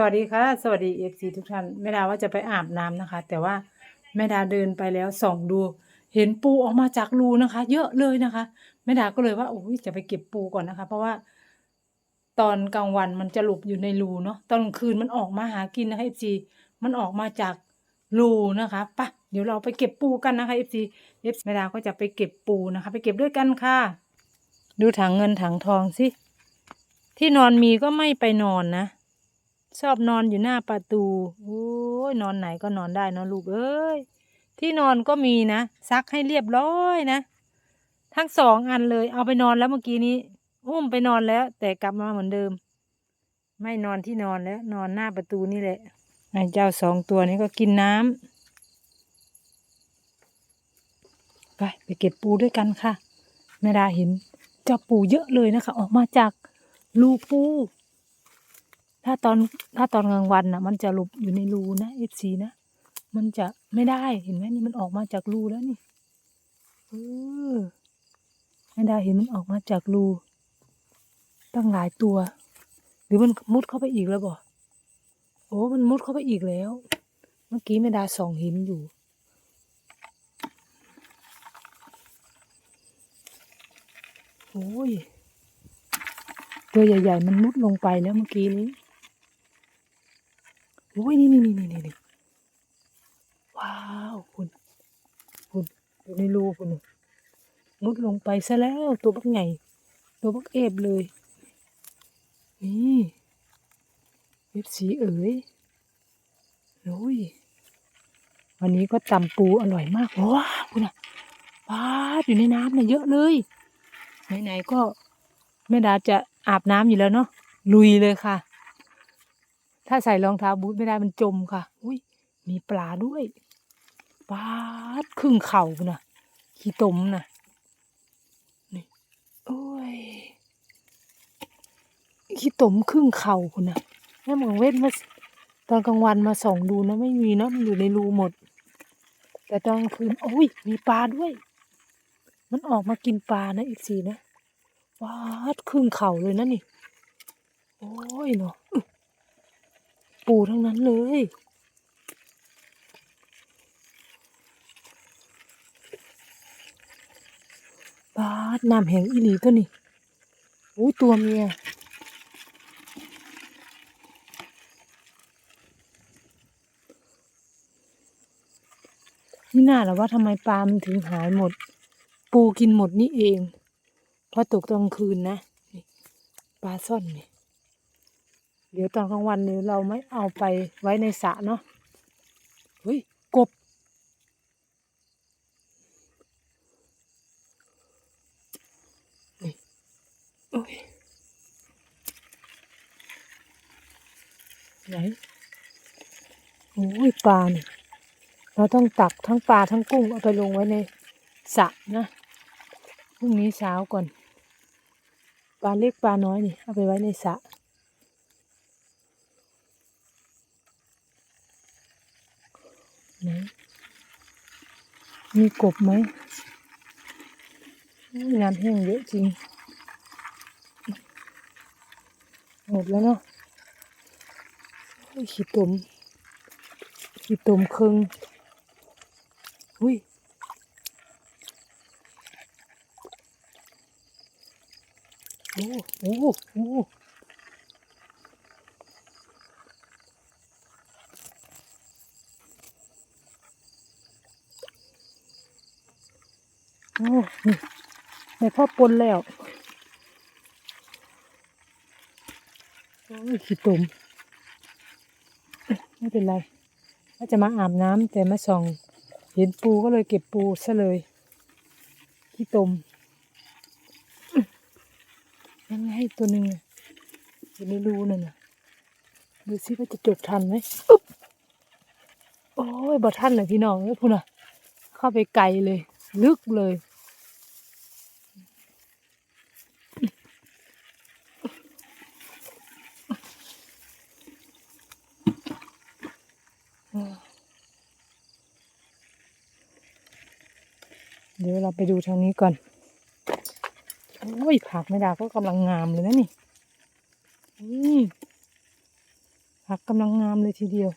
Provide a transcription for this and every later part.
สวัสดีค่ะ สวัสดีเอฟซีทุกท่านแม่ดาว่าจะไปอาบน้ำนะคะ แต่ว่าแม่ดาเดินไปแล้วส่องดู เห็นปูออกมาจากรูนะคะ เยอะเลยนะคะแม่ดาก็เลยว่าโอ้ยจะไปเก็บปูก่อนนะคะ เพราะว่า ตอนกลางวันมันจะหลบอยู่ในรูเนาะตอนกลางคืนมันออกมาหากินนะคะเอฟซีมันออกมาจากรูนะคะปะเดี๋ยวเราไปเก็บปูกันนะคะเอฟซีเอฟแม่ดาก็จะไปเก็บปูนะคะ ไปเก็บด้วยกันค่ะ ดูถังเงินถังทองสิที่นอนมีก็ไม่ไปนอนนะ ชอบนอนอยู่หน้าประตู โอ้ยนอนไหนก็นอนได้นอะลูกเอ้ย ที่นอนก็มีนะซักให้เรียบร้อยนะ ทั้งสองอันเลย เอาไปนอนแล้วเมื่อกี้นี้ อุ้มไปนอนแล้ว แต่กลับมาเหมือนเดิม ไม่นอนที่นอนแล้ว นอนหน้าประตูนี่แหละไอ้เจ้าสองตัวนี้ก็กินน้ำไปไปเก็บปูด้วยกันค่ะแม่ดาเห็นเจ้าปูเยอะเลยนะคะ ออกมาจากรูปู ถ้าตอนถ้าตอนกลางวันน่ะ มันจะหลบอยู่ในรูนะเอฟซีนะมันจะไม่ได้เห็นไหมนี่มันออกมาจากรูแล้วนี่เออไม่ได้เห็นมันออกมาจากรูตั้งหลายตัว หรือมันมุดเข้าไปอีกแล้วบ่โอ้มันมุดเข้าไปอีกแล้ว เมื่อกี้ไม่ได้ส่องเห็นอยู่โอ้ยตัวใหญ่ ๆ มันมุดลงไปแล้วเมื่อกี้นี้ อ้ยนี่นี่นี่นี่นี่ว้าวคุณคุณอยู่ในรูคุณมุดลงไปซะแล้วตัวบักใหญ่ตัวบักเอฟเลย นี่เอฟสีเอ๋ยโอ้ยวันนี้ก็ตำปูอร่อยมากว้าวคุณนะปลาอยู่ในน้ำเนี่ยเยอะเลยไหนๆก็แม่ดาจะอาบน้ำอยู่แล้วเนาะลุยเลยค่ะ ถ้าใส่รองเท้าบูทไม่ได้มันจมค่ะ อุ้ยมีปลาด้วยปลาดครึ่งเข่าน่ะขี้ตมน่ะนี่โอ้ยขี้ตมครึ่งเข่าคุณน่ะแม่หมองเว้นมาตอนกลางวันมาส่องดูนะไม่มีนะมันอยู่ในรูหมด แต่ตอนกลางคืนโอ้ยมีปลาด้วย มันออกมากินปลานะอีกสีนะวาดครึ่งเข่าเลยนะนี่ โอ้ยเนาะ ปูทั้งนั้นเลย บาดน้ำแห่งอีหลีตัวนี้อุ้ยตัวเมียนี่น่าหรอว่าทำไมปลามันถึงหายหมด ปูกินหมดนี่เอง เพราะตกตอนกลางคืนนะ ปลาซ่อนนี่ เดี๋ยวตอนกลางวันนี้เราไม่เอาไปไว้ในสระเนาะเฮ้ยกบ นี่โอ้ยไหนโอ้ยปลาเนี่ยเราต้องตักทั้งปลาทั้งกุ้งเอาไปลงไว้ในสระนะพรุ่งนี้เช้าก่อนปลาเล็กปลาน้อยนี่เอาไปไว้ในสระ ไหนมีกบไหมน้ำแห้งเยอะจริง หมดแล้วเนาะขี้ตุ่มขี้ตุ่มครึ่งอุ้ยโอ้โอ้โอ้โอ้ นี่ในพ่อปนแล้วโอ้ยขี้ตุ่มไม่เป็นไรว่าจะมาอาบน้ำแต่มาส่อง เห็นปูก็เลยเก็บปูซะเลยขี้ตุ่มอื้อยังไงตัวหนึ่งอยู่ในรูนั่นน่ะดูซิว่าจะจบทันไหมโอ้ยบ่ทันเลยพี่น้องเอ้ยพูน่ะ เข้าไปไกลเลย ลึกเลย เดี๋ยวเราไปดูทางนี้ก่อน โอ้ย ผักไม่ดาก็กำลังงามเลยนะนี่นี่ผผักกำลังงามเลยทีเดียว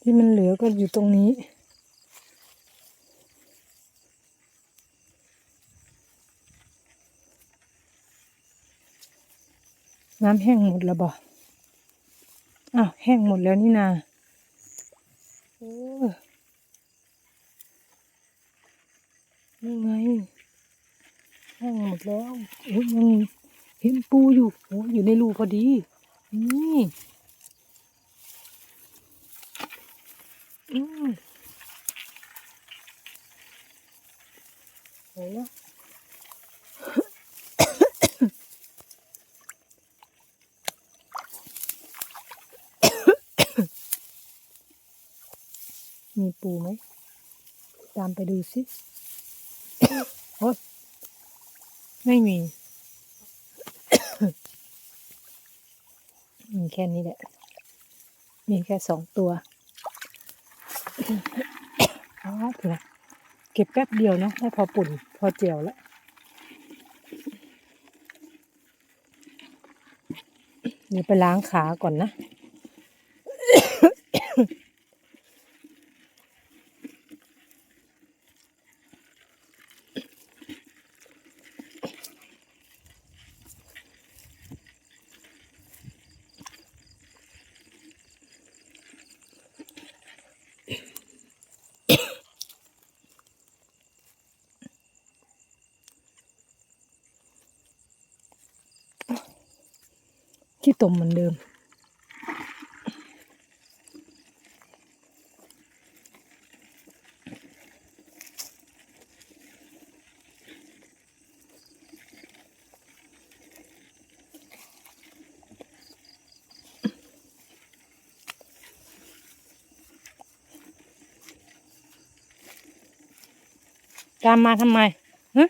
ที่มันเหลือก็อยู่ตรงนี้ น้ำแห้งหมดแล้วบ่อ้าวแห้งหมดแล้วนี่นาโอ้นี่ไง แห้งหมดแล้วโอ้ยยังเห็นปูอยู่โอ้ยอยู่ในรูพอดี นี่อืมโอ้ย มีปูไหม ตามไปดูสิโอ๊ยไม่มี มีแค่นี้แหละ มีแค่สองตัวอ๋อเผื่อเก็บแป๊บเดียวเนอะได้พอปุ่น พอเจียวแล้วเดี๋ยวไปล้างขาก่อนนะ ขี้ตมเหมือนเดิม ตามมาทำไมฮะ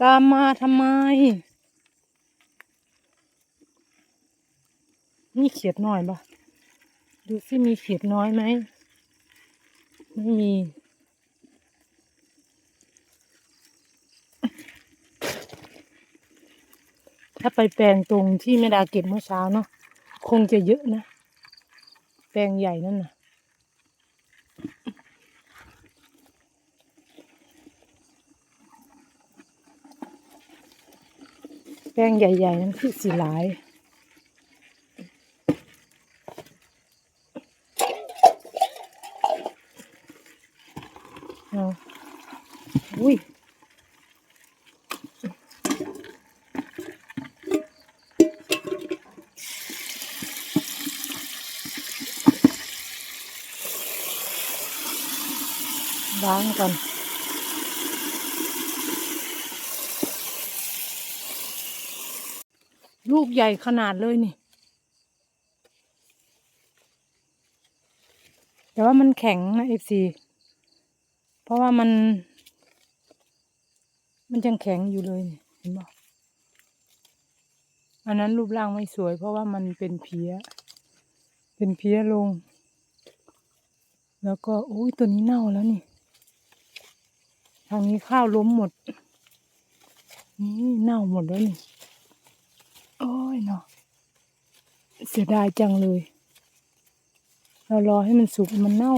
ตามมาทำไม มีเขียดน้อยปะดูสิมีเขียดน้อยไหมไม่มีถ้าไปแปลงตรงที่แม่ดาเก็บเมื่อเช้าเนาะคงจะเยอะนะ แปลงใหญ่นั่นน่ะแป้งใหญ่ ๆ นั้นคือสีหลาย เอา อุ้ยล้างก่อนลูกใหญ่ขนาดเลยนี่ แต่ว่ามันแข็งนะเอฟซีเพราะว่ามัน มันยังแข็งอยู่เลย เห็นบ่อันนั้นรูปร่างไม่สวย เพราะว่ามันเป็นเพี้ย เป็นเพี้ยลง แล้วก็โอ้ยตัวนี้เน่าแล้วนี่ ทางนี้ข้าวล้มหมด นี่เน่าหมดแล้วนี่ โอ้ยเนาะ เสียดายจังเลย เรารอให้มันสุกมันเน่า